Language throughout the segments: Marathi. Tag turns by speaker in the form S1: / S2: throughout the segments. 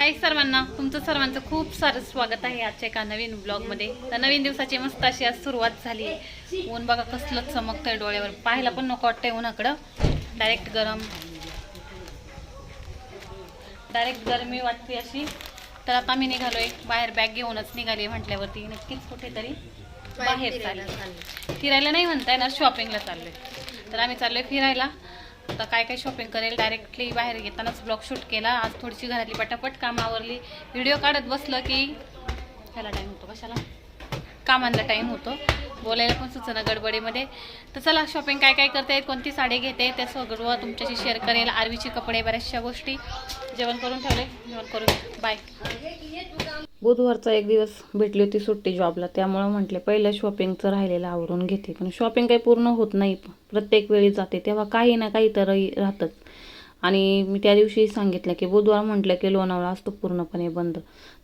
S1: काही सर्वांना तुमचं सर्वांचं खूप सारं स्वागत आहे आजच्या एका नवीन ब्लॉगमध्ये तर नवीन दिवसाची मस्त अशी आज सुरुवात झाली आहे. ऊन बघा कसलं चमकतंय डोळ्यावर. पाहायला पण नको वाटतंय उन्हाकडं. डायरेक्ट गरम. डायरेक्ट गरमी वाटते अशी. तर आता मी निघालोय. बाहेर बॅग घेऊनच निघाली म्हटल्यावरती. नक्कीच कुठेतरी बाहेर चालले फिरायला नाही म्हणताय ना शॉपिंगला चाललोय. तर आम्ही चाललोय फिरायला. आता काय काय शॉपिंग करेल? डायरेक्टली बाहेर येतानाच ब्लॉग शूट केला. आज थोडीशी घरातली पटापट काम आवरली. व्हिडिओ काढत बसलं की ह्याला टाईम होतो कशाला? कामांना टाईम होतो. बोलायला पण सुचना गडबडीमध्ये. तर चला शॉपिंग काय काय करते कोणती साडी घेते ते सगळं तुमच्याशी शेअर करेल. आरवीचे कपडे बऱ्याचशा गोष्टी. जेवण करून ठेवले? जेवण करून. बाय बुधवारचा एक दिवस भेटली होती सुट्टी जॉबला त्यामुळं म्हटले पहिलं शॉपिंगचं राहिलेलं आवरून घेते. पण शॉपिंग काही पूर्ण होत नाही. प्रत्येक वेळी जाते तेव्हा काही ना काही तर राहतंच. आणि मी त्या दिवशी सांगितलं की बुधवार म्हटलं की लोणावळा असतो पूर्णपणे बंद.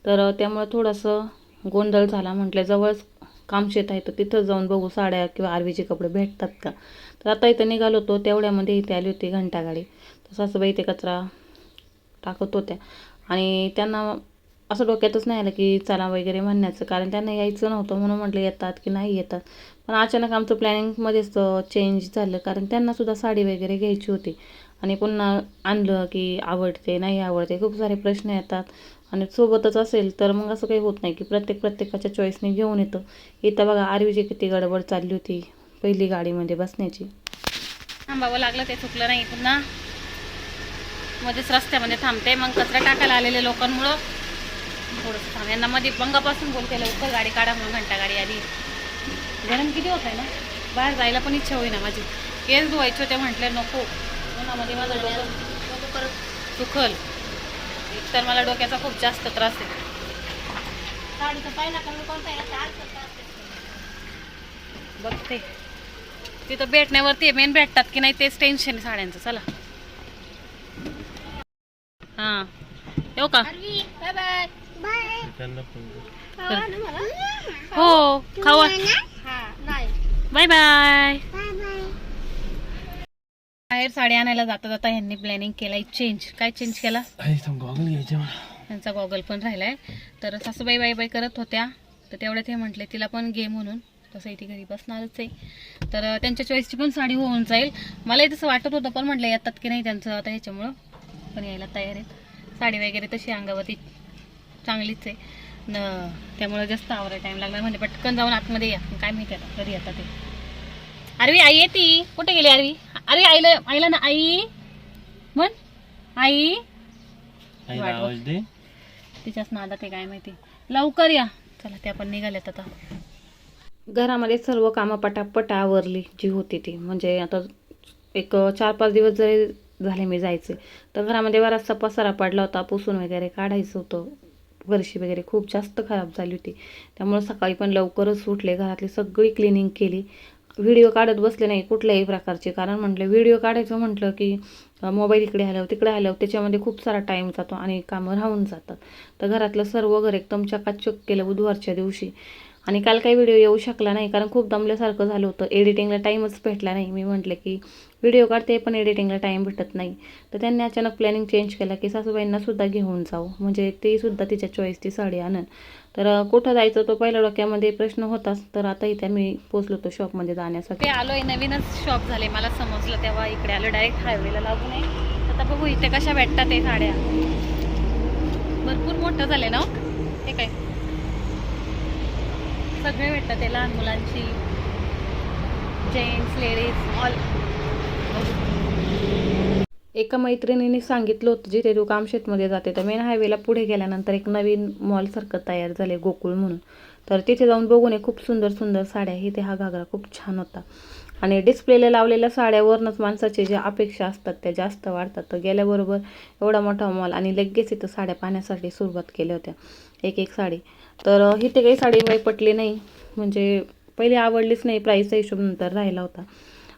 S1: तर त्यामुळं थोडंसं गोंधळ झाला. म्हटलं जवळच कामशेत आहे तर तिथं जाऊन बघू साड्या किंवा आरवीचे कपडे भेटतात का? तर आता इथं निघालो होतो. तेवढ्यामध्ये इथे आली होती घंटागाडी. तर सासूबाई इथे कचरा टाकत होत्या. आणि त्यांना असं डोक्यातच नाही आलं की चला वगैरे म्हणण्याचं. कारण त्यांना यायचं नव्हतं म्हणून म्हटलं येतात की नाही येतात. पण अचानक आमचं प्लॅनिंगमध्येच चेंज झालं. कारण त्यांनासुद्धा साडी वगैरे घ्यायची होती. आणि पुन्हा आणलं की आवडते नाही आवडते. खूप सारे प्रश्न येतात. आणि सोबतच असेल तर मग असं काही होत नाही की प्रत्येक प्रत्येकाच्या चॉईसने घेऊन येतं. इथं बघा आरवीची किती गडबड चालली होती पहिली गाडीमध्ये बसण्याची. थांबावं लागलं ते चुकलं नाही पुन्हा. मध्येच रस्त्यामध्ये थांबते. मग कचरा टाकायला आलेल्या लोकांमुळं. थोडंसं थांब. यांना मध्ये बंगापासून बोलते लवकर गाडी काढा म्हणून घंटा गाडी आली. गरम किती होत आहे ना? बाहेर जायला पण इच्छा होईना माझी. केस धुवायचे होते म्हटले नको. उन्हामध्ये माझं डोकं परत दुखल. एक तर मला डोक्याचा खूप जास्त त्रास आहे. बघते. तिथं भेटण्यावरती मेन भेटतात की नाही तेच टेन्शन आहे साड्यांचं. चला. हां. येऊ का? हो खावा. बाय. बाय बाहेर साडी आणायला जाता जाता ह्यांनी प्लॅनिंग केलाय चेंज काय चेंज केला?
S2: गॉगल घ्यायचे मला
S1: त्यांचा गॉगल पण राहिलाय. तर सासूबाई बाई बाई करत होत्या. तर तेवढ्यात हे म्हटले तिला पण घे म्हणून. तसंही ती घरी बसणारच आहे. तर अं, त्यांच्या चॉईसची पण साडी होऊन जाईल. मलाही तसं वाटत होतं पण म्हटलं येतात की नाही त्यांचं आता ह्याच्यामुळं. पण यायला तयार आहेत. साडी वगैरे तशी अंगावरती चांगलीच आहे. न त्यामुळं जास्त आवरायला टाईम लागला म्हणजे पटकन जाऊन आतमध्ये या. काय माहिती आता कधी येतात ते. अरवी आई येते. कुठे गेली अरवी अरे आईला आईला ना आई. म्हण. आई. तिच्याच नादात आहे काय माहिती. लवकर या. चला त्या पण निघाल्यात आता. घरामध्ये सर्व कामं पटापट आवरली जी होती ती. म्हणजे आता एक चार पाच दिवस जरी झाले मी जायचे तर घरामध्ये बराचसा पसारा पडला होता पुसून वगैरे काढायचं होतं. फरशी वगैरे खूप जास्त खराब झाली होती. त्यामुळं सकाळी पण लवकरच उठले घरातली सगळी क्लिनिंग केली. व्हिडिओ काढत बसले नाही कुठल्याही प्रकारचे. कारण म्हटलं व्हिडिओ काढायचं म्हटलं की मोबाईल इकडे आल्यावर तिकडे आल्यावर त्याच्यामध्ये खूप सारा टाईम जातो आणि कामं राहून जातात. तर घरातलं सर्व घर एकदम चकाचक केलं बुधवारच्या दिवशी. आणि काल काही व्हिडिओ येऊ शकला नाही कारण खूप दमल्यासारखं झालं होतं. एडिटिंगला टाईमच भेटला नाही. मी म्हटलं की व्हिडिओ काढते पण एडिटिंगला टाईम भेटत नाही. तर त्यांनी अचानक प्लॅनिंग चेंज केला की सासूबाईंनासुद्धा घेऊन जाऊ. म्हणजे तेसुद्धा तिच्या चॉईस ती साडी आणन. तर कुठं जायचं तो पहिल्या डोक्यामध्ये प्रश्न होताच. तर आता इथे मी पोचलो होतो शॉपमध्ये जाण्यासाठी. आलोय नवीनच शॉप झाले मला समजलं तेव्हा इकडे आलो डायरेक्ट हायवेला लागून आहे. आता बघू इथे कशा भेटतात ते साड्या. भरपूर मोठं झाले ना हो? हे काय? सगळे भेटतात ते लहान मुलांची. जेंट्स लेडीज ऑल एका मैत्रिणीने सांगितलं होतं जिथे तू कामशेतमध्ये जाते तर मेन हायवेला पुढे गेल्यानंतर एक नवीन मॉल सारखं तयार झाले गोकुळ म्हणून. तर तिथे जाऊन बघून ये खूप सुंदर सुंदर साड्या इथे हा घागरा खूप छान होता. आणि डिस्प्लेला लावलेल्या साड्यावरूनच माणसाचे ज्या अपेक्षा असतात त्या जास्त वाढतात. तर गेल्याबरोबर एवढा मोठा मॉल आणि लगेच इथं साड्या पाहण्यासाठी सुरुवात केल्या होत्या. एक एक साडी. तर ही इथे काही साडी काही पटली नाही. म्हणजे पहिले आवडलीच नाही प्राईसचा हिशोब नंतर राहिला होता.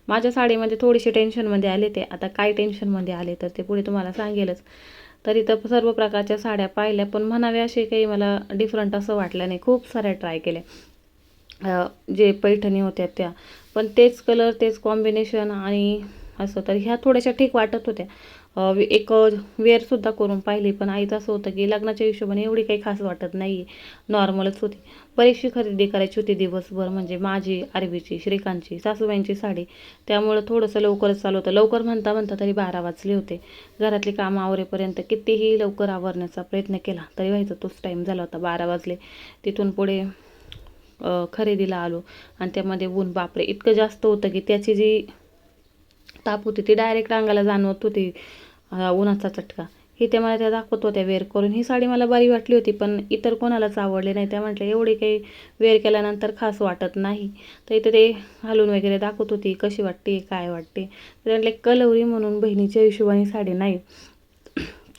S1: माझ्या साडीमध्ये म्हणजे थोडीशी टेन्शनमध्ये आले ते. आता काय टेन्शनमध्ये आले तर ते पुढे तुम्हाला सांगेलच. तर इथं सर्व प्रकारच्या साड्या पाहिल्या पण म्हणावे असे काही मला डिफरंट असं वाटलं नाही. खूप साऱ्या ट्राय केल्या. जे पैठणी होत्या त्या. पण तेच कलर तेच कॉम्बिनेशन आणि असं तर ह्या थोड्याशा ठीक वाटत होत्या. एक वेअरसुद्धा करून पाहिली पण आईचं असं होतं की लग्नाच्या हिशोबाने एवढी काही खास वाटत नाही नॉर्मलच होती. बरीचशी खरेदी करायची होती दिवसभर म्हणजे माझी आरवीची श्रीकांतची सासूबाईंची साडी. त्यामुळं थोडंसं लवकरच चालू होतं. लवकर म्हणता म्हणता तरी बारा वाजले होते. घरातली कामं आवरेपर्यंत कितीही लवकर आवरण्याचा प्रयत्न केला तरी व्हायचा तोच टाईम झाला होता. बारा वाजले. तिथून पुढे खरेदीला आलो. आणि त्यामध्ये ऊन बापरे! इतकं जास्त होतं की त्याची जी ताप होती ती डायरेक्ट अंगाला जाणवत होती. उन्हाचा चटका. ही ते मला त्या दाखवत होत्या वेअर करून. ही साडी मला बरी वाटली होती पण इतर कोणालाच आवडली नाही. त्या म्हटल्या एवढी काही वेअर केल्यानंतर खास वाटत नाही. तर इथे ते घालून वगैरे दाखवत होती कशी वाटते काय वाटते? तर म्हटले कलवरी म्हणून बहिणीच्या हिशोबाने साडी नाही.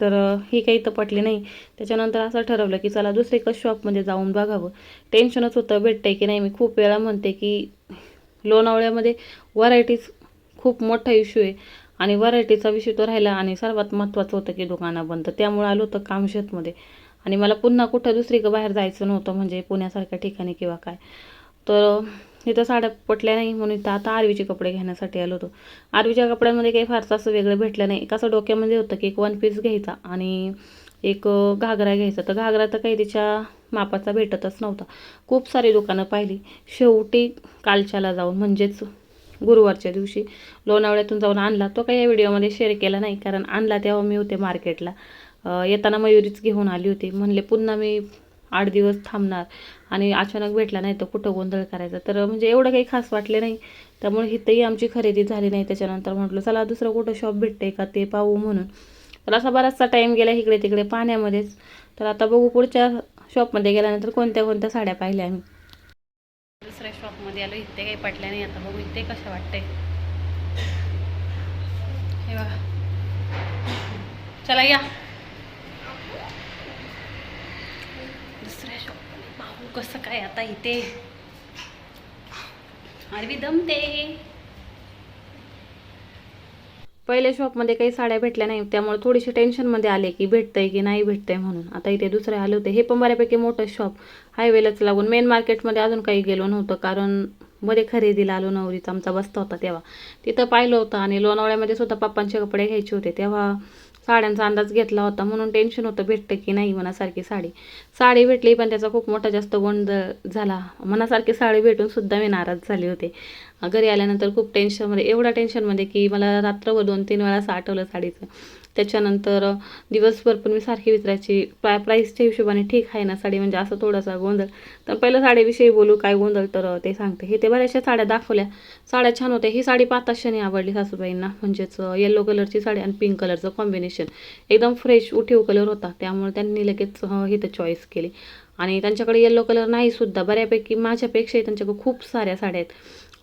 S1: तर ही काही तर पटली नाही. त्याच्यानंतर असं ठरवलं की चला दुसरे एकच शॉपमध्ये जाऊन बघावं. टेन्शनच होतं भेटतंय की नाही? मी खूप वेळा म्हणते की लोणावळ्यामध्ये व्हरायटीज खूप मोठा इश्यू आहे. आणि व्हरायटीचा विषय तो राहिला आणि सर्वात महत्त्वाचं होतं की दुकानं बंद. त्यामुळे आलो होतं कामशेतमध्ये आणि मला पुन्हा कुठं दुसरीकडं बाहेर जायचं नव्हतं म्हणजे पुण्यासारख्या ठिकाणी किंवा काय. तर इथं साड्या पटल्या नाही म्हणून इथं आता आरवीचे कपडे घेण्यासाठी आलो होतो. आरवीच्या कपड्यांमध्ये काही फारसं असं वेगळं भेटलं नाही. एक असं डोक्यामध्ये होतं की एक वन पीस घ्यायचा आणि एक घागरा घ्यायचा. तर घागरा तर काही तिच्या मापाचा भेटतच नव्हता. खूप सारी दुकानं पाहिली. शेवटी कालच्याला जाऊन म्हणजेच गुरुवारच्या दिवशी लोणावळ्यातून जाऊन आणला. तो काही या व्हिडिओमध्ये शेअर केला नाही कारण आणला तेव्हा मी होते मार्केटला येताना मयुरीच घेऊन आली होती. म्हणले पुन्हा मी आठ दिवस थांबणार. आणि अचानक भेटला नाही तर कुठं गोंधळ करायचा? तर म्हणजे एवढं काही खास वाटले नाही. त्यामुळे इथंही आमची खरेदी झाली नाही. त्याच्यानंतर म्हटलं चला दुसरं कुठं शॉप भेटते का ते पाहू म्हणून. तर असा बराचसा टाईम गेला इकडे तिकडे पाण्यामध्येच तर आता बघू पुढच्या शॉपमध्ये गेल्यानंतर कोणत्या कोणत्या साड्या पाहिल्या आम्ही. दुसऱ्या शॉपमध्ये आलो इथे काही पटल्या नाही आता. बघू इथे कसं वाटतंय. हे बघा. चला या. दुसऱ्या शॉपमध्ये पाहू कसं काय आता इथे. आरवी दमते. पहिल्या शॉपमध्ये काही साड्या भेटल्या नाही त्यामुळे थोडीशी टेन्शनमध्ये आले की भेटतंय की नाही भेटतंय म्हणून. आता इथे दुसरे आले होते. हे पण बऱ्यापैकी मोठं शॉप हायवेलाच लागून. मेन मार्केटमध्ये अजून काही गेलो नव्हतं कारण मध्ये खरेदीला आलो नवरीचा आमचा बसता होता तेव्हा. तिथं पाहिलं होतं आणि लोणावळ्यामध्ये सुद्धा पप्पांचे कपडे घ्यायचे होते. तेव्हा साड्यांचा अंदाज घेतला होता म्हणून टेन्शन होतं भेटतं की नाही मनासारखी साडी. साडी भेटली पण त्याचा खूप मोठा जास्त गोंधळ झाला. मनासारखी साडी भेटून सुद्धा मी नाराज झाले होते. घरी आल्यानंतर खूप टेन्शनमध्ये एवढ्या टेन्शनमध्ये की मला रात्रभर दोन तीन वेळा असं आठवलं साडीचं. त्याच्यानंतर दिवसभर पण मी सारखी विचारायची प्रा प्राईसच्या हिशोबाने ठीक आहे ना साडी म्हणजे असं थोडासा गोंधळ. तर पहिलं साडीविषयी बोलू काय गोंधळ तर ते सांगते. हे ते बऱ्याचशा साड्या दाखवल्या. साड्या छान होत्या. ही साडी पाच आवडली सासूबाईंना. म्हणजेच येलो कलरची साडी आणि पिंक कलरचं कॉम्बिनेशन एकदम फ्रेश उठीव कलर होता. त्यामुळे त्यांनी लगेच हे तर चॉईस केली. आणि त्यांच्याकडे येल्लो कलर नाही सुद्धा. बऱ्यापैकी माझ्यापेक्षाही त्यांच्याकडे खूप साऱ्या साड्या आहेत.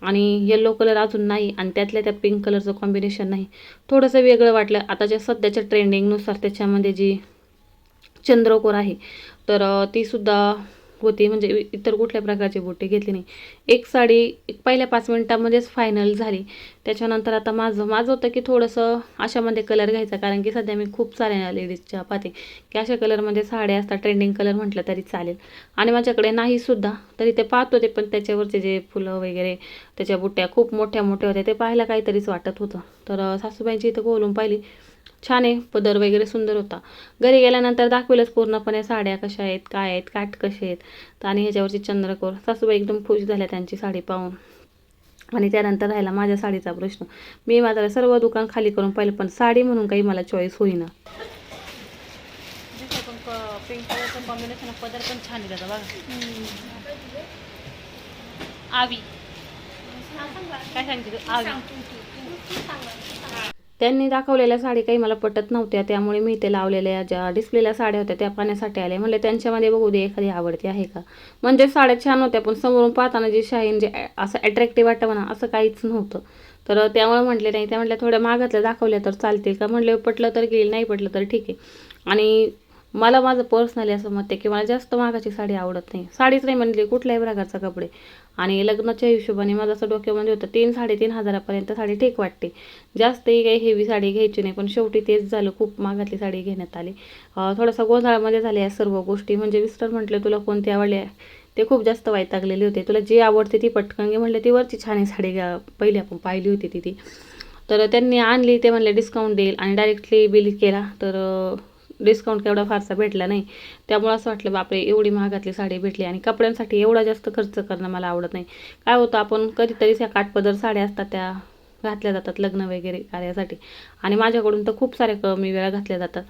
S1: आणि येल्लो कलर अजून नाही आणि त्यातल्या त्या पिंक कलरचं कॉम्बिनेशन नाही. थोडंसं वेगळं वाटलं. आताच्या सध्याच्या ट्रेंडिंगनुसार त्याच्यामध्ये जी चंद्रकोर आहे तर तीसुद्धा होती म्हणजे इतर कुठल्या प्रकारचे बुट्टी घेतली नाही. एक साडी एक पहिल्या पाच मिनिटामध्येच फायनल झाली. त्याच्यानंतर आता माझं माझं होतं की थोडंसं अशामध्ये कलर घ्यायचा कारण की सध्या मी खूप साऱ्या लेडीजच्या पाहते की अशा कलरमध्ये साड्या असतात ट्रेंडिंग कलर म्हटलं तरी चालेल. आणि माझ्याकडे नाही सुद्धा तरी ते पाहत होते पण त्याच्यावरचे जे फुलं वगैरे त्याच्या बुट्ट्या खूप मोठ्या मोठ्या होत्या ते पाहायला काहीतरीच वाटत होतं. तर सासूबाईंची इथं बोलून पाहिली छान आहे. पदर वगैरे सुंदर होता. घरी गेल्यानंतर दाखवेलच पूर्णपणे साड्या कशा आहेत काय आहेत काठ कसे आहेत. तर आणि ह्याच्यावरची चंद्रकोर. सासूबाई एकदम खुश झाल्या त्यांची साडी पाहून. आणि त्यानंतर राहिला माझ्या साडीचा प्रश्न. मी मात्र सर्व दुकान खाली करून पाहिलं पण साडी म्हणून काही मला चॉईस होईना. पिंक कलरचं कॉम्बिनेशन पदर पण छान बघा. आवी. काय सांगते आवी. त्यांनी दाखवलेल्या साडी काही मला पटत नव्हत्या त्यामुळे मी इथे लावलेल्या ज्या डिस्प्लेल्या साड्या होत्या त्या पाण्यासाठी आले. म्हणले त्यांच्यामध्ये बघू दे एखादी आवडती आहे का? म्हणजे साड्या छान होत्या पण समोरून पाहताना जे शाईन जे असं अट्रॅक्टिव्ह वाटतं म्हणा असं काहीच नव्हतं. तर त्यामुळे म्हटले नाही. त्या म्हटल्या थोड्या मागातल्या दाखवल्या तर चालतील का? म्हटले पटलं तर गेली नाही पटलं तर ठीक आहे. आणि मला माझं पर्सनली असं मत आहे की मला जास्त महागाची साडी आवडत नाही. साडीच नाही म्हणली कुठल्याही प्रकारचा कपडे. आणि लग्नाच्या हिशोबाने माझं असं डोक्यामध्ये होतं तीन साडेतीन हजारापर्यंत साडी ठीक वाटते. जास्तही काही हेवी साडी घ्यायची नाही पण शेवटी तेच झालं खूप महागातली साडी घेण्यात आली. थोडासा गोंधळामध्ये झाल्या या सर्व गोष्टी. म्हणजे विस्तर म्हटलं तुला कोणती आवडली? ते खूप जास्त वैतागलेले होते. तुला जी आवडते ती पटकन घे म्हटलं ती वरची छान आहे साडी घ्या पहिली आपण पाहिली होती ती ती. तर त्यांनी आणली ते म्हणले डिस्काउंट देईल. आणि डायरेक्टली बिल केला. तर डिस्काउंट केवढा फारसा भेटला नाही. त्यामुळं असं वाटलं बापरे एवढी महागातली साडी भेटली आणि कपड्यांसाठी एवढा जास्त खर्च करणं मला आवडत नाही. काय होतं आपण कधीतरी त्या काठपदर साड्या असतात त्या घातल्या जातात लग्न वगैरे कार्यासाठी. आणि माझ्याकडून तर खूप साऱ्या कमी वेळा घातल्या जातात.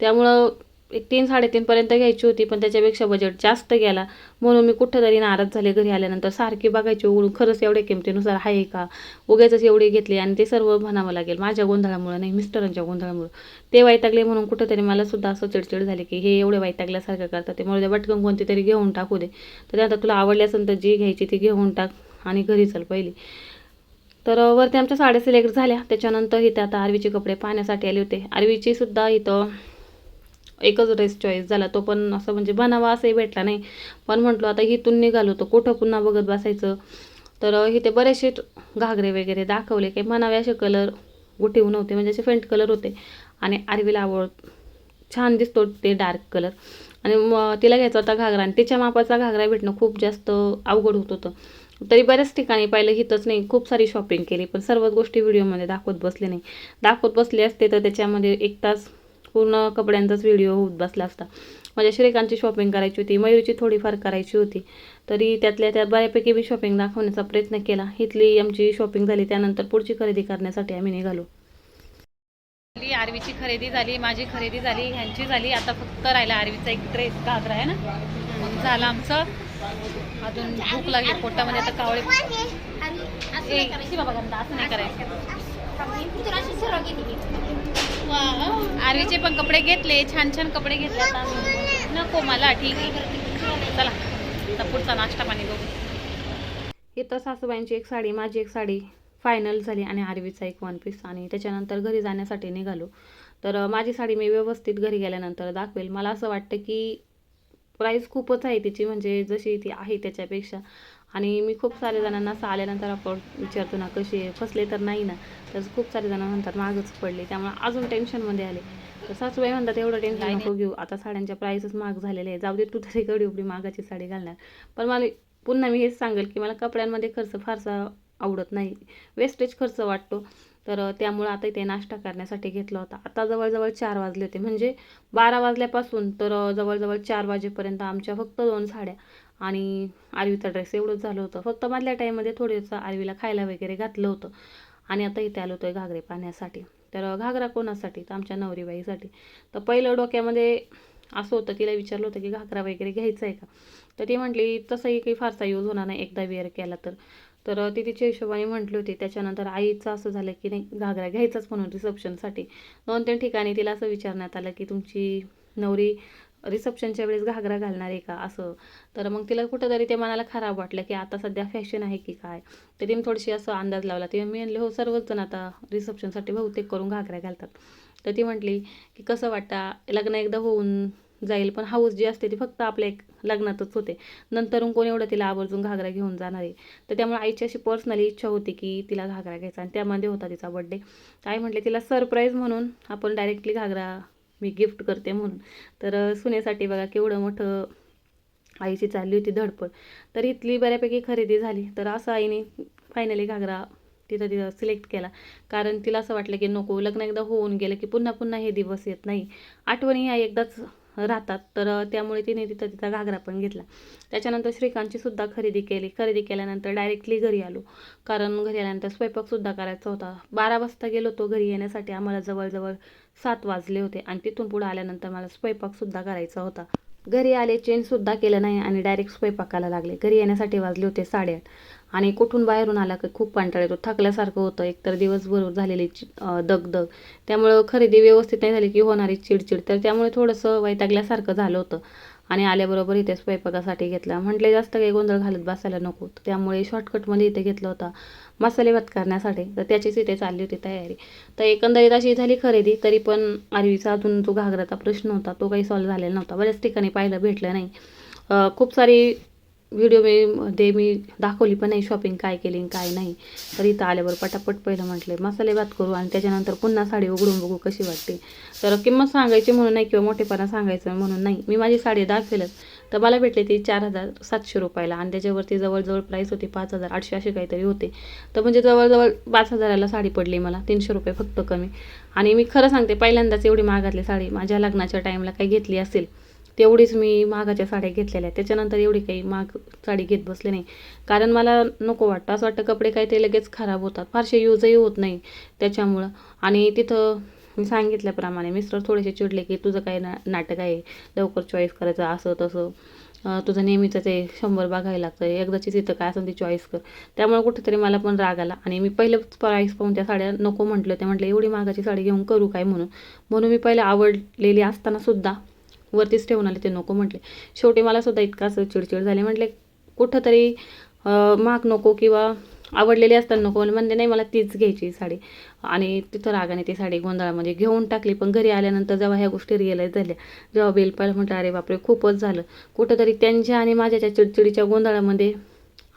S1: त्यामुळं एक तीन साडेतीनपर्यंत घ्यायची होती पण त्याच्यापेक्षा बजेट जास्त गेला. म्हणून मी कुठं नाराज झाले घरी आल्यानंतर. सारखी बघायची उघडून खरंच एवढ्या किमतीनुसार आहे का? उगाचच एवढी घेतली. आणि ते सर्व म्हणावं लागेल माझ्या गोंधळामुळे नाही मिस्टरांच्या गोंधळामुळे. ते वैतागले म्हणून कुठंतरी मला सुद्धा असं चिडचिड झाली की हे एवढे वैतागल्यासारखं करतात ते. मला पटकन कोणती तरी घेऊन टाकू दे. तर आता तुला आवडली असेल तर जी घ्यायची ती घेऊन टाक आणि घरी चल पहिली. तर वरती आमच्या साड्या सिलेक्ट झाल्या. त्याच्यानंतर इथं आता आरवीचे कपडे पाहण्यासाठी आले होते. आरवीची सुद्धा इथं एकच ड्रेस चॉईस झाला. तो पण असं म्हणजे बनावा असंही भेटला नाही. पण म्हटलो आता इथून निघालो तर कुठं पुन्हा बघत बसायचं? तर इथे बरेचसे घागरे वगैरे दाखवले. काही म्हणावे असे कलर गुटीव नव्हते. म्हणजे असे फेंट कलर होते. आणि आरवीला आवड छान दिसतो ते डार्क कलर आणि मग तिला घ्यायचा होता घागरा. आणि तिच्या मापाचा घागरा भेटणं खूप जास्त अवघड होत होतं. तरी बऱ्याच ठिकाणी पाहिलं हिथंच नाही. खूप सारी शॉपिंग केली. पण सर्वच गोष्टी व्हिडिओमध्ये दाखवत बसले नाही. दाखवत बसले असते तर त्याच्यामध्ये एक तास पूर्ण कपड्यांचाच व्हिडिओ होत बसला असता. माझ्या श्रीकांतची शॉपिंग करायची होती मयूरची थोडीफार करायची होती. तरी त्यातल्या त्यात बऱ्यापैकी मी शॉपिंग दाखवण्याचा प्रयत्न केला. इथली आमची शॉपिंग झाली त्यानंतर पुढची खरेदी करण्यासाठी आम्ही निघालो. आरवीची खरेदी झाली माझी खरेदी झाली ह्यांची झाली. आता फक्त राहिला आरवीचा एक ड्रेस घागरा आहे ना? मग झालं आमचं. अजून भूक लागली पोटामध्ये आता कावळे बाबा गंदा, असं नाही करायचं. आरवीचे पण कपडे घेतले छान छान कपडे घेतले आता नको मला ठीक आहे. चला आता पुढचा नाश्ता पाणी बघू. इथं सासूबाईंची एक साडी माझी एक साडी फायनल झाली आणि आरवीचा एक वन पीस आणि त्याच्यानंतर घरी जाण्यासाठी निघालो. तर माझी साडी मी व्यवस्थित घरी गेल्यानंतर दाखवेल. मला असं वाटतं की प्राईस खूपच आहे तिची म्हणजे जशी ती आहे त्याच्यापेक्षा. आणि मी खूप सारे जणांना असं आल्यानंतर आपण विचारतो ना कशी आहे? फसले तर नाही ना? तर खूप सारे जण म्हणतात मागच पडले. त्यामुळे अजून टेन्शनमध्ये आले. तर सासूबाई म्हणतात एवढं टेन्शन नको घेऊ. आता साड्यांच्या प्राईसच महाग झालेले आहे जाऊ दे तू तरी कधी एवढी मागाची साडी घालणार. पण मला पुन्हा मी हेच सांगेल की मला कपड्यांमध्ये खर्च फारसा आवडत नाही. वेस्टेज खर्च वाटतो. तर त्यामुळं आता इथे नाश्ता करण्यासाठी घेतला होता. आता जवळजवळ चार वाजले होते. म्हणजे बारा वाजल्यापासून तर जवळजवळ चार वाजेपर्यंत आमच्या फक्त दोन साड्या आणि आरवीचा ड्रेस एवढंच झालं होतं. फक्त मधल्या टाईममध्ये थोडंसं आरवीला खायला वगैरे घातलं होतं. आणि आता इथे आलो होतो घागरे पाहण्यासाठी. तर घागरा कोणासाठी? तर आमच्या नवरीबाईसाठी. तर पहिलं डोक्यामध्ये असं होतं तिला विचारलं होतं की घागरा वगैरे घ्यायचा आहे का? तर ती म्हटली तसंही काही फारसा यूज होणार नाही. एकदा वेअर केला तर. तर ती तिच्या हिशोबाने म्हटली होती. त्याच्यानंतर आईचं असं झालं की नाही घागरा घ्यायचाच म्हणून रिसेप्शनसाठी. दोन तीन ठिकाणी तिला असं विचारण्यात आलं की तुमची नवरी रिसेप्शनच्या वेळेस घागरा घालणार आहे का? असं. तर मग तिला कुठंतरी ते मनाला खराब वाटलं की आता सध्या फॅशन आहे की काय? तर तिने थोडीशी असं अंदाज लावला. ते मी म्हणले हो सर्वच जण आता रिसेप्शनसाठी बहुतेक करून घागऱ्या घालतात. तर ती म्हटली की कसं वाटतं? लग्न एकदा होऊन जाईल. पण हाऊस जी असते ती फक्त आपल्या एक लग्नातच होते. नंतरून कोण एवढं तिला आवर्जून घागरा घेऊन जाणार? आहे तर त्यामुळे आईची अशी पर्सनली इच्छा होती की तिला घागरा घ्यायचा आणि त्यामध्ये होता तिचा बड्डे आई म्हटले तिला सरप्राईज म्हणून आपण डायरेक्टली घागरा मी गिफ्ट करते म्हणून. तर सुनेसाठी बघा केवढं मोठं आईची चालली होती धडपड. तर इथली बऱ्यापैकी खरेदी झाली. तर असं आईने फायनली घागरा तिथं तिथं सिलेक्ट केला. कारण तिला असं वाटलं की नको लग्न एकदा होऊन गेलं की पुन्हा पुन्हा हे दिवस येत नाही. आठवणी ह्या एकदाच राहतात. तर त्यामुळे तिने तिथं तिचा घागरा पण घेतला. त्याच्यानंतर श्रीकांतची सुद्धा खरेदी केली. खरेदी केल्यानंतर डायरेक्टली घरी आलो. कारण घरी आल्यानंतर स्वयंपाकसुद्धा करायचा होता. बारा वाजता गेलो तो घरी येण्यासाठी. आम्हाला जवळजवळ सात वाजले होते. आणि तिथून पुढं आल्यानंतर मला स्वयंपाकसुद्धा करायचा होता. घरी आले चेंजसुद्धा केलं नाही आणि डायरेक्ट स्वयंपाकाला लागले. घरी येण्यासाठी वाजले होते साडेआठ. आणि कुठून बाहेरून आला की खूप कंटाळ येतो. थकल्यासारखं होतं. एकतर दिवसभर झालेली चि- दगदग. त्यामुळं खरेदी व्यवस्थित नाही झाली की होणारी चिडचिड. तर त्यामुळे थोडंसं वैतागल्यासारखं झालं होतं. आणि आल्याबरोबर इथे स्वयंपाकासाठी घेतला. म्हटले जास्त काही गोंधळ घालत बसायला नको. तर त्यामुळे शॉर्टकटमध्ये इथे घेतला होता. मसाले भात करण्यासाठी. तर त्याचीच इथे चालली होती तयारी. तर एकंदरीत अशी झाली खरेदी तरी पण आरवीचा अजून जो घागराचा प्रश्न होता तो काही सॉल्व्ह झालेला नव्हता. बऱ्याच ठिकाणी पाहिलं भेटलं नाही. खूप सारी व्हिडिओ मी मध्ये मी दाखवली पण नाही शॉपिंग काय केली काय नाही. तर इथं आल्यावर पटापट पहिलं म्हटले मसाले भात करू आणि त्याच्यानंतर पुन्हा साडी उघडून बघू कशी वाटते. तर किंमत सांगायची म्हणून नाही किंवा मोठेपणा सांगायचं म्हणून नाही. मी माझी साडी दाखवेलच. तर मला भेटले ती चार हजार सातशे रुपयाला आणि त्याच्यावरती जवळजवळ प्राईस होती पाच हजार आठशे असे काहीतरी होते. तर म्हणजे जवळजवळ पाच हजाराला साडी पडली मला तीनशे रुपये फक्त कमी. आणि मी खरं सांगते पहिल्यांदाच एवढी महागातली साडी माझ्या लग्नाच्या टाईमला काही घेतली असेल तेवढीच मी महागाच्या साड्या घेतलेल्या आहेत. त्याच्यानंतर एवढी काही महाग साडी घेत बसले नाही. कारण मला नको वाटतं. असं वाटतं कपडे काही ते लगेच खराब होतात. फारसे यूजही होत नाही त्याच्यामुळं. आणि तिथं मी सांगितल्याप्रमाणे मिस्टर थोडेसे चिडले की तुझं काय ना नाटक आहे? लवकर चॉईस करायचं. असं तसं. तुझं नेहमीचं ते शंभर बघायला लागतं. एकदाची तिथं काय असेल ती चॉईस कर. त्यामुळे कुठेतरी मला पण राग आला. आणि मी पहिलं प्राईस पाहून त्या साड्या नको म्हटलं ते म्हटलं एवढी महागाची साडी घेऊन करू काय म्हणून? म्हणून मी पहिले आवडलेली असताना सुद्धा वरतीच ठेवून आले ते नको म्हटले. शेवटी मला सुद्धा इतका असं चिडचिड झाली. म्हटले कुठंतरी महाग नको किंवा आवडलेली असताना नको. म्हणजे नाही मला तीच घ्यायची साडी. आणि तिथं रागाने ती साडी गोंधळामध्ये घेऊन टाकली. पण घरी आल्यानंतर जेव्हा ह्या गोष्टी रिअलाईज झाल्या जेव्हा बेलपाल म्हटलं अरे बापरे खूपच झालं. कुठंतरी त्यांच्या आणि माझ्याच्या चिडचिडीच्या गोंधळामध्ये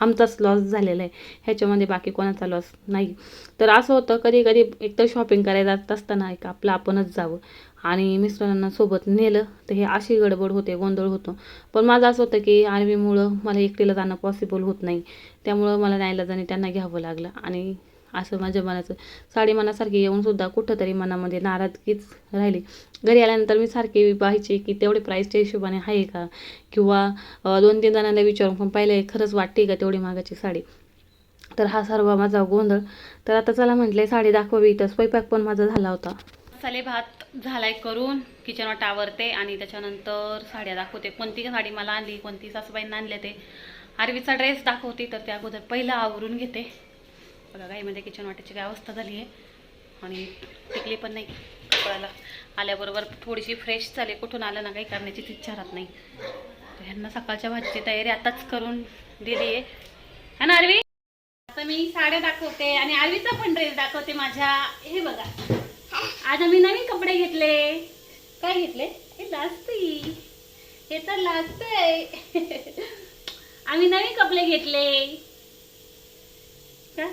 S1: आमचाच लॉस झालेला आहे. ह्याच्यामध्ये बाकी कोणाचा लॉस नाही. तर असं होतं कधी कधी एकतर शॉपिंग करायला जात असताना एक आपलं आपणच जावं. आणि मिस्टरांना सोबत नेलं तर हे अशी गडबड होते गोंधळ होतो. पण माझं असं होतं की आर्मीमुळं मला एकटीला जाणं पॉसिबल होत नाही. त्यामुळं मला न्यायला जाणे त्यांना घ्यावं लागलं. आणि असं माझ्या मनाचं साडी मनासारखी येऊनसुद्धा कुठंतरी मनामध्ये नाराजगीच राहिली. घरी आल्यानंतर मी सारखी पाहायची की तेवढे प्राईसच्या हिशोबाने आहे का? किंवा दोन तीन जणांना विचारून पण पाहिलं खरंच वाटते का तेवढी मागाची साडी? तर हा सर्व माझा गोंधळ. तर आता चला म्हटले साडी दाखवावी तर स्वयंपाक पण माझा झाला होता.
S3: मसाले भात झालाय करून किचन वाट आवरते आणि त्याच्यानंतर साड्या दाखवते. कोणती साडी मला आणली कोणती सासूबाईंना आणले ते. आरवीचा ड्रेस दाखवते तर त्या अगोदर पहिला आवरून घेते. बघा गाईमध्ये किचन वाट्याची काय अवस्था झाली आहे आणि टिकली पण नाही. कपड्याला आल्याबरोबर थोडीशी फ्रेश झाली. कुठून आलं ना काही करण्याचीच इच्छा राहत नाही. तर ह्यांना सकाळच्या भाजीची तयारी आताच करून दिली आहे है ना आरवी? आता मी साड्या दाखवते आणि आरवीचा पण ड्रेस दाखवते माझ्या. हे बघा. आज आम्ही नवीन कपडे घेतले. काय घेतले? हे लाजती हे तर लाजतंय आम्ही नवीन कपडे घेतले. का?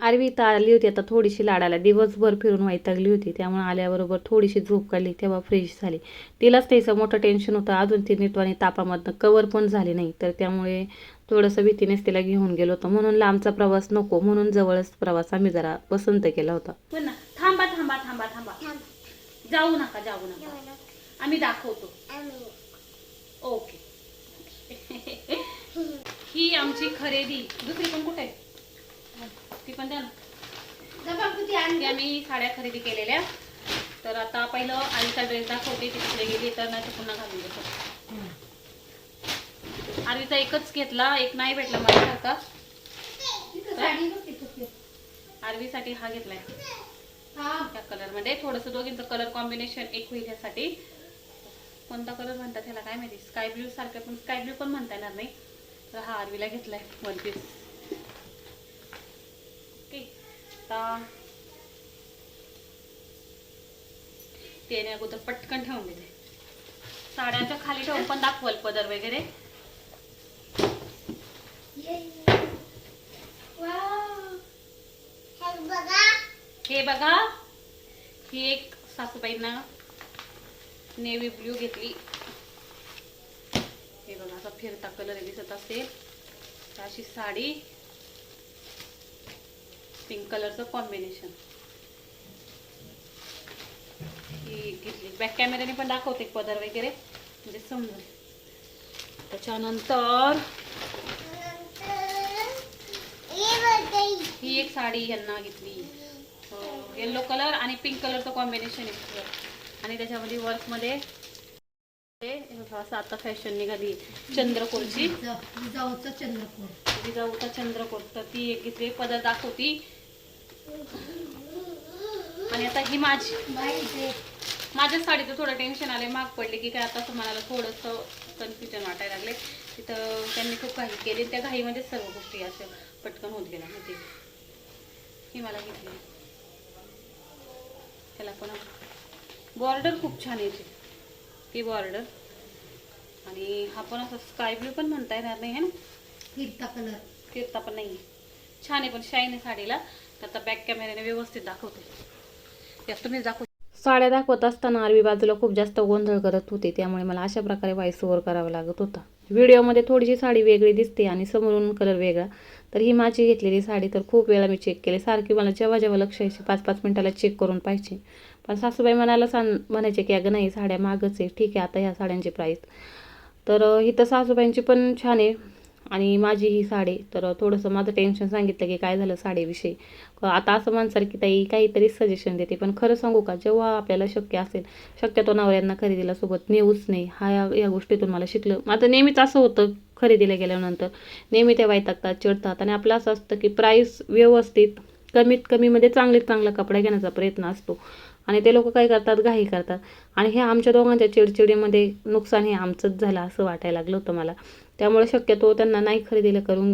S1: आरवी तर आली होती आता थोडीशी लाडाला. दिवसभर फिरून वैतागली होती त्यामुळे आल्याबरोबर थोडीशी झोप काढली तेव्हा फ्रेश झाली. तिलाच त्याचं मोठं टेन्शन होतं. अजून ती नीटवाणी तापामधनं कवर पण झाली नाही. तर त्यामुळे थोडंसं भीतीनेच तिला घेऊन गेलो होतो. म्हणून लांबचा प्रवास नको म्हणून जवळच प्रवास आम्ही जरा पसंत केला होता.
S3: पण ना थांबा थांबा थांबा थांबा. जाऊ नका जाऊ नका. आम्ही दाखवतो. ओके. ही आमची खरेदी. दुसरी पण कुठे? आहे? ती पण द्या ना. ती आम्ही साड्या खरेदी केलेल्या. तर आता पहिलं आईचा ड्रेस दाखवते ती तिकडे गेली तर नाही तर पुन्हा घालून देतो. आरवीचा एकच घेतला एक नाही भेटला मला सारखा आरवीसाठी हा घेतलाय. त्या कलरमध्ये थोडस दोघींचं कलर कॉम्बिनेशन एक होईल यासाठी. कोणता कलर म्हणतात ह्याला काय माहिती? स्काय ब्ल्यू सारखं पण स्काय ब्ल्यू पण म्हणता येणार नाही. तर हा आरवीला घेतलाय वन पीस ओके आता अगोदर पटकन ठेवून दिले साड्यांच्या खाली ठेवून पण दाखवल पदर वगैरे. हे बघा ही एक सासूबाईंना नेव्ही ब्ल्यू घेतली. हे बघा असा फिरता कलर दिसत असेल अशी साडी पिंक कलरचं कॉम्बिनेशन ही घेतली. बॅक कॅमेऱ्याने पण दाखवते पदर वगैरे. म्हणजे समजून. त्याच्यानंतर ही एक साडी यांना घेतली. येल्लो कलर आणि पिंक कलरचं कॉम्बिनेशन आहे. आणि त्याच्यामध्ये वर्कमध्ये हे असं आता फॅशन निघाली. चंद्रकोरची.
S4: जाऊचं चंद्रपूर
S3: जिजाऊचा चंद्रकोर. तर ती एक घेतली. पदर दाखवती. आणि आता ही माझी. माझ्या साडीचं थोडं टेन्शन आले महाग पडले की काय आता असं मला थोडंसं कन्फ्युजन वाटायला लागले तिथं त्यांनी खूप काही केली. त्या घाईमध्ये सर्व गोष्टी अशा पटकन होत गेल्या. माहिती ही मला घेतली. त्याला पण बॉर्डर खूप छान येते ही बॉर्डर. आणि हा पण असं स्काय ब्ल्यू पण म्हणता येणार नाही है ना?
S4: फिरता कलर.
S3: फिरता पण नाही छान आहे पण शाईन आहे साडीला. तर आता बॅक कॅमेऱ्याने व्यवस्थित दाखवते. यात तुम्ही दाखवू
S1: साड्या दाखवत असताना आरवी बाजूला खूप जास्त गोंधळ करत होते त्यामुळे मला अशा प्रकारे व्हॉइस ओव्हर करावा लागत होता. व्हिडिओमध्ये थोडीशी साडी वेगळी दिसते आणि समोरून कलर वेगळा. तर ही माझी घेतलेली साडी तर खूप वेळा मी चेक केली. सारखी मला जेव्हा जेव्हा लक्ष यायची पाच पाच मिनटाला चेक करून पाहिजे पण सासूबाई म्हणायला सांग म्हणायचे की अगं नाही साड्या मागच आहे. ठीक आहे आता ह्या साड्यांची प्राईस तर ही तर सासूबाईंची पण छान आहे. आणि माझी ही साडी तर थोडंसं माझं टेन्शन सांगितलं की काय झालं साडीविषयी. आता असं म्हणसाल की ताई काहीतरी सजेशन देते पण खरं सांगू का जेव्हा आपल्याला शक्य असेल शक्यतो नवऱ्यांना खरेदीला सोबत नेऊच नाही हा या या गोष्टीतून मला शिकलं. माझं नेहमीच असं होतं खरेदीला गेल्यानंतर. नेहमी ते वैतागतात चिडतात आणि आपलं असं असतं की प्राईस व्यवस्थित कमीत कमीमध्ये म्हणजे चांगलीत चांगला कपडा घेण्याचा प्रयत्न असतो. आणि ते लोक काय करतात? घाई करतात. आणि हे आमच्या दोघांच्या चिडचिडीमध्ये नुकसान हे आमचंच झालं असं वाटायला लागलं होतं मला. त्यामुळे शक्यतो त्यांना नाही खरेदीला करून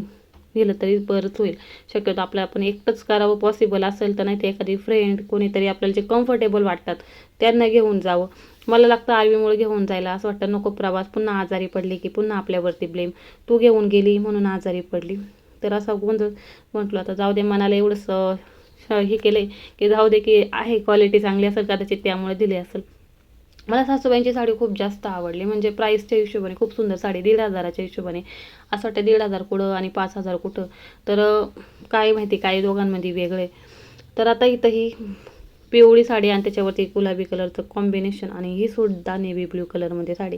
S1: गेलं तरी बरंच होईल. शक्यतो आपलं आपण एकटंच करावं पॉसिबल असेल तर नाही ते एखादी फ्रेंड कोणीतरी आपल्याला जे कम्फर्टेबल वाटतात त्यांना घेऊन जावं. मला लागतं आर्मीमुळे घेऊन जायला असं वाटतं नको प्रवास पुन्हा आजारी पडली की पुन्हा आपल्यावरती ब्लेम तू घेऊन गेली म्हणून आजारी पडली. तर असा गोंधळ म्हटलं आता जाऊ दे मनाला एवढंच हे केलं की जाऊ दे की आहे क्वालिटी चांगली असेल कदाचित त्यामुळे दिली असेल. मला सासूबाईंची साडी खूप जास्त आवडली. म्हणजे प्राईसच्या हिशोबाने खूप सुंदर साडी दीड हजाराच्या हिशोबाने. असं वाटतं दीड हजार कुठं आणि पाच हजार कुठं. तर काय माहिती काय दोघांमध्ये वेगळे. तर आता इथं ही पिवळी साडी आणि त्याच्यावरती गुलाबी कलरचं कॉम्बिनेशन आणि ही सुद्धा नेव्ही ब्ल्यू कलरमध्ये साडी.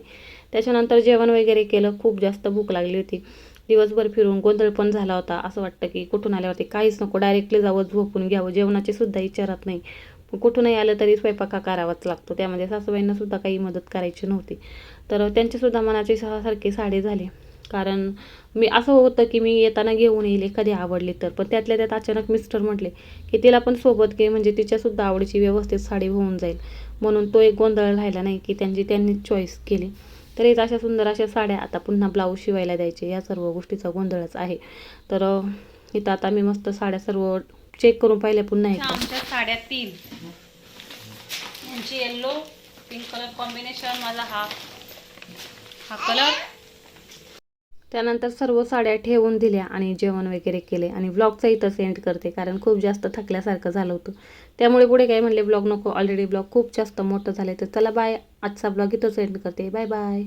S1: त्याच्यानंतर जेवण वगैरे केलं. खूप जास्त भूक लागली होती. दिवसभर फिरून गोंधळ पण झाला होता. असं वाटतं की कुठून आल्यावरती काहीच नको डायरेक्टली जावं झोपून घ्यावं. जेवणाची सुद्धा विचारत नाही. कुठूनही आलं तरी स्वयंपाक करावाच लागतो. त्यामध्ये सासूबाईंना सुद्धा काही मदत करायची नव्हती. तर त्यांचीसुद्धा मनाची सा- सारखी साडी झाली. कारण मी असं होतं की मी येताना घेऊन येईल एखादी आवडली तर. पण त्यातल्या त्यात अचानक मिस्टर म्हटले की तिला पण सोबत घे म्हणजे तिच्यासुद्धा आवडीची व्यवस्थित साडी होऊन जाईल. म्हणून तो एक गोंधळ राहिला नाही की त्यांची त्यांनीच चॉईस केली. तर हेच अशा सुंदर अशा साड्या आता पुन्हा ब्लाऊज शिवायला द्यायचे. या सर्व गोष्टीचा गोंधळच आहे. तर इथं आता मी मस्त साड्या सर्व चेक करून पाहिल्या पुन्हा
S3: आमच्या साड्या तीन. यांची येल्लो पिंक कलर कॉम्बिनेशन माझा हा. हा कलर
S1: त्यानंतर सर्व साड्या ठेवून दिल्या आणि जेवण वगैरे केले. आणि ब्लॉगचा इथं सेंड करते कारण खूप जास्त थकल्यासारखं झालं होतं. त्यामुळे पुढे काय म्हणले ब्लॉग नको ऑलरेडी ब्लॉग खूप जास्त मोठं झाले तर चला बाय आजचा ब्लॉग इथं सेंड करते. Bye bye